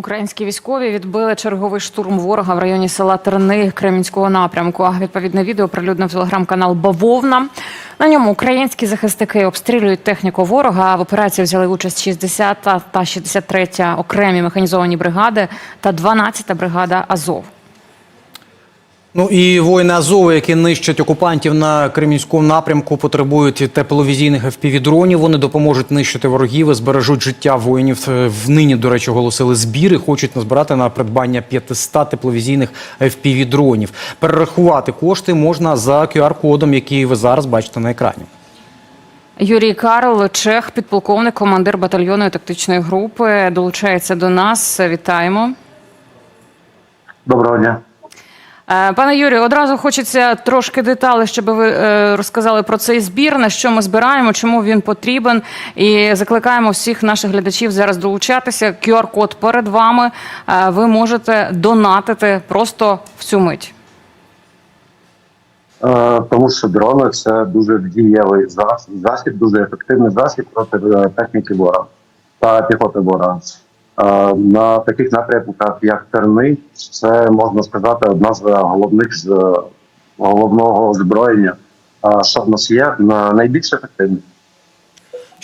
Українські військові відбили черговий штурм ворога в районі села Терни Кремінського напрямку. Відповідне відео прилюднив телеграм-канал Бавовна. На ньому українські захисники обстрілюють техніку ворога. В операції взяли участь 60 та 63 окремі механізовані бригади та 12 бригада Азов. Ну і воїни Азову, які нищать окупантів на Кремінському напрямку, потребують тепловізійних FPV-дронів. Вони допоможуть нищити ворогів і збережуть життя воїнів. Е, Внині, до речі, оголосили збір і хочуть назбирати на придбання 500 тепловізійних FPV-дронів. Перерахувати кошти можна за QR-кодом, який ви зараз бачите на екрані. Юрій Карл, Чех, підполковник, командир батальйонної тактичної групи, долучається до нас. Вітаємо. Доброго дня. Е, Пане Юрію, одразу хочеться трошки деталей, щоб ви е, розказали про цей збір, на що ми збираємо, чому він потрібен, і закликаємо всіх наших глядачів зараз долучатися. QR-код перед вами. Е, Ви можете донатити просто в цю мить. Тому що дрони це дуже дієвий засіб, засіб дуже ефективний засіб проти техніки ворога та піхоти ворога. Е, На таких напрямках, як Терни, це можна сказати одна з головних з е, головного озброєння, е, що в нас є на найбільш ефективне.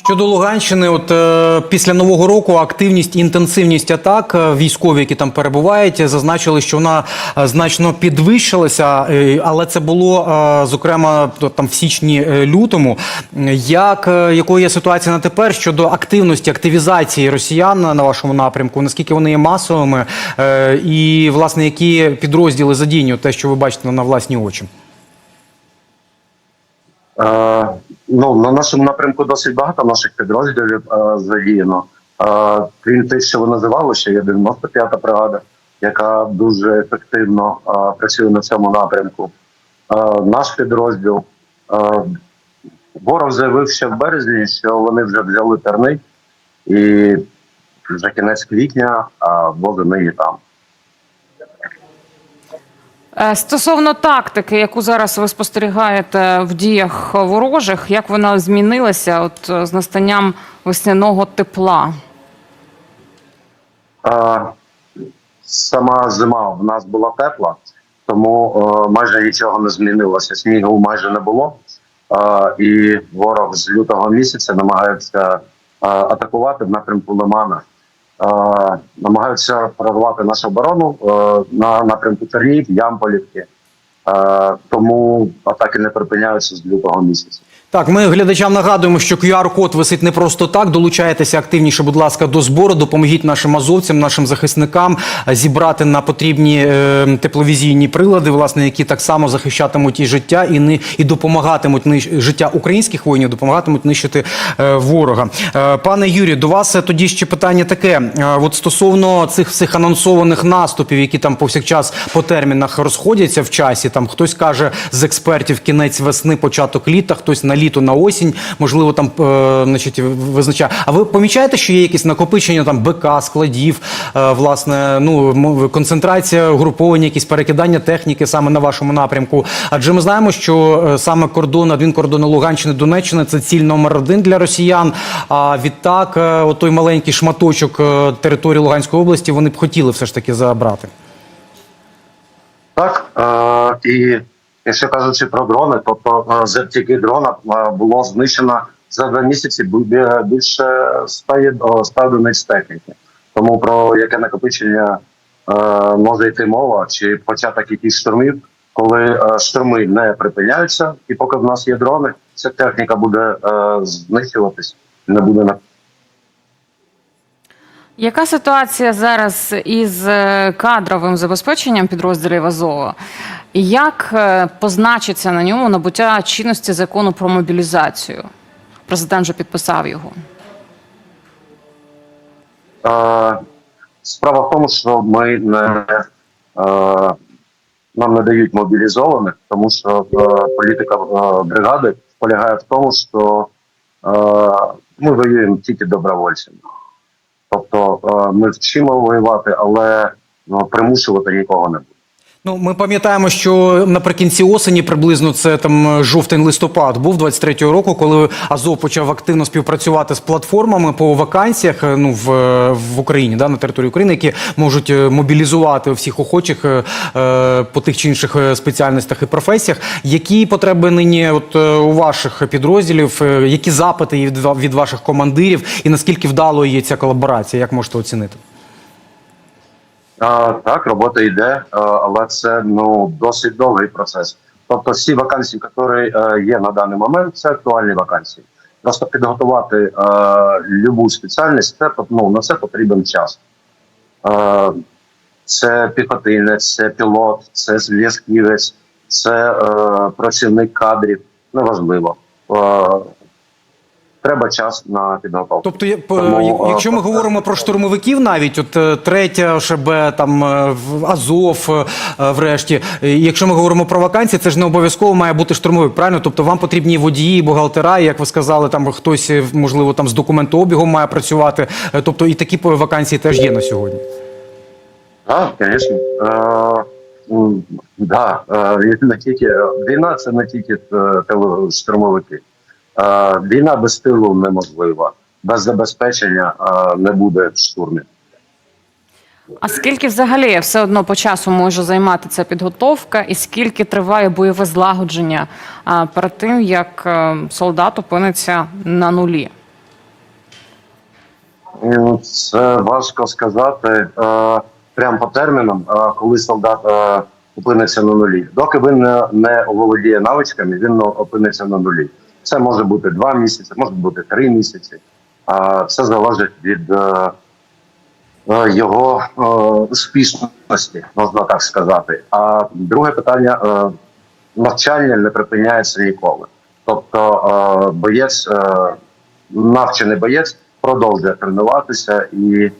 Щодо Луганщини, от е, після нового року активність інтенсивність атак е, військові, які там перебувають, зазначили, що вона е, значно підвищилася, е, але це було е, зокрема там в січні лютому. Як е, якою є ситуація на тепер щодо активності, активізації росіян на вашому напрямку? Наскільки вони є масовими, е, і власне які підрозділи задіяні, те, що ви бачите на власні очі? Ну, на нашому напрямку досить багато наших підрозділів е, задіяно. Е, крім тих, що ви називали, ще є 95-та бригада, яка дуже ефективно е, працює на цьому напрямку. Е, наш підрозділ. Е, ворог заявив ще в березні, що вони вже взяли терни, і вже кінець квітня, а восени і там. Е, Стосовно тактики, яку зараз ви спостерігаєте в діях ворожих, як вона змінилася от е, з настанням весняного тепла? Е, Сама зима в нас була тепла, тому майже нічого не змінилося. Снігу майже не було. І ворог з лютого місяця намагається атакувати в напрямку Лимана. Е, Намагаються прорвати нашу оборону е, на напрямку Тернів, Ямполівки. Е, Тому атаки не припиняються з лютого місяця. Так, ми глядачам нагадуємо, що QR-код висить не просто так. Долучайтеся активніше, будь ласка, до збору. Допоможіть нашим азовцям, нашим захисникам зібрати на потрібні е, тепловізійні прилади, власне, які так само захищатимуть і життя, і не і допомагатимуть нищ... життя українських воїнів, допомагатимуть нищити е, ворога. Е, пане Юрію, до вас тоді ще питання таке: Е, от стосовно цих всіх анонсованих наступів, які там повсякчас по термінах розходяться в часі. Там хтось каже з експертів кінець весни, початок літа, хтось на літо, на осінь, можливо, там е, значить, визначає. А ви помічаєте, що є якісь накопичення там БК, складів, е, власне, ну концентрація, угруповання, якісь перекидання техніки саме на вашому напрямку? Адже ми знаємо, що е, саме кордон, адмінкордони Луганщини, Донеччини це ціль номер один для росіян. А відтак, отой маленький шматочок території Луганської області вони б хотіли все ж таки забрати. Так, і якщо кажучи про дрони, то, то е, завдяки дронам е, було знищено за два місяці бі- більше 100, є- о, 100 одиниць техніки. Тому про яке накопичення е, може йти мова, чи початок якихось штурмів, коли штурми не припиняються, і поки в нас є дрони, ця техніка буде знищуватись, не буде на Яка ситуація зараз із е, кадровим забезпеченням підрозділів Азова? Як е, позначиться на ньому набуття чинності закону про мобілізацію? Президент вже підписав його. Е, Справа в тому, що ми не нам не дають мобілізованих, тому що політика бригади полягає в тому, що ми воюємо тільки добровольцями. Тобто е, ми вчимо воювати, але ну, примушувати нікого не буде. Ну, ми пам'ятаємо, що наприкінці осені, приблизно це там жовтень-листопад, був 23-го року, коли Азов почав активно співпрацювати з платформами по вакансіях е, ну, в, е, в Україні, да, на території України, які можуть е, мобілізувати всіх охочих е, е, по тих чи інших е, спеціальностях і професіях. Які потреби нині от, е, у ваших підрозділів, е, які запити від, ваших командирів, і наскільки вдалою є ця колаборація? Як можете оцінити? Так, робота йде, але це ну досить довгий процес. Тобто, всі вакансії, які е, є на даний момент, це актуальні вакансії. Просто підготувати е, любу спеціальність, це ну, на це потрібен час. Е, це піхотинець, це пілот, це зв'язківець, це е, працівник кадрів. Неважливо. Е, треба час на підготовку. Тобто, Тому, якщо ми е, говоримо про штурмовиків, навіть от е, третя ШБ, там е, Азов, е, е, врешті, е, якщо ми говоримо про вакансії, це ж не обов'язково має бути штурмовик, правильно? Тобто вам потрібні водії, бухгалтера, як ви сказали, там хтось е, можливо там з документообігом має працювати. Е, Тобто і такі вакансії теж є на сьогодні. Так, звісно. Е, е, не тільки війна це не тільки е, штурмовики. Е, війна без тилу неможлива. Без забезпечення е, не буде штурмів. А скільки взагалі все одно по часу може займати ця підготовка, і скільки триває бойове злагодження перед тим, як е, солдат опиниться на нулі? Ну, Це важко сказати е, прямо по термінам, е, коли солдат е, опиниться на нулі. Доки він не оволодіє навичками, він опиниться на нулі. Це може бути два місяці, може бути три місяці. Е, Це залежить від е, е, його е, успішності, можна так сказати. А друге питання: навчання не припиняється ніколи. Тобто боєць, навчений боєць продовжує тренуватися і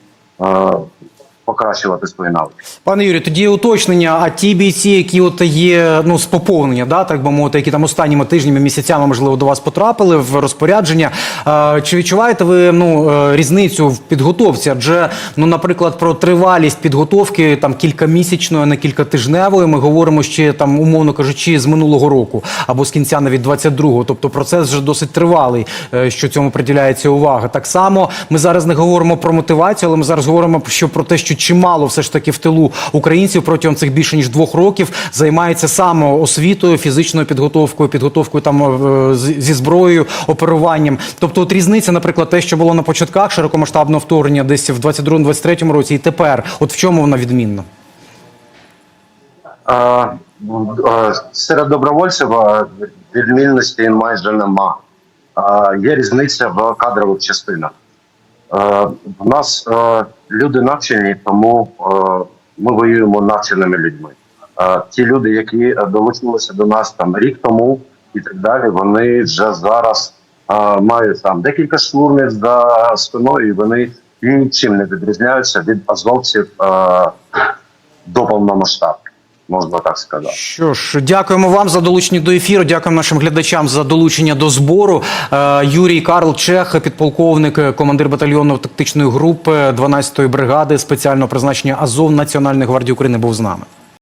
покращувати свої навики. Пане Юрію, тоді уточнення. А ті бійці, які от є ну з поповнення, да, так би мовити, які там останніми тижнями, місяцями можливо до вас потрапили в розпорядження. е, Чи відчуваєте ви ну е, різницю в підготовці? Адже ну, наприклад, про тривалість підготовки там кількамісячної, а не кількатижневої. Ми говоримо ще там, умовно кажучи, з минулого року або з кінця навіть 22-го. Тобто процес вже досить тривалий, е, що цьому приділяється увага. Так само ми зараз не говоримо про мотивацію, але ми зараз говоримо що про те, що чимало все ж таки в тилу українців протягом цих більше ніж двох років займається саме освітою, фізичною підготовкою, підготовкою там е, зі зброєю, оперуванням. Тобто, от різниця, наприклад, те, що було на початках широкомасштабного вторгнення, десь в 22-23 році, і тепер, от в чому вона відмінна? Е, серед добровольців відмінності майже нема. Є різниця в кадрових частинах. Е, В нас е, люди навчені, тому е, ми воюємо навченими людьми. Ті люди, які долучилися до нас там рік тому і так далі, вони вже зараз мають там декілька штурмів за спиною, і вони нічим не відрізняються від азовців до повномасштабки, можна так сказати. Що ж, дякуємо вам за долучення до ефіру. Дякуємо нашим глядачам за долучення до збору. Е, Юрій Карл Чех, підполковник, командир батальйону тактичної групи 12-ї бригади спеціального призначення Азов Національної гвардії України, був з нами.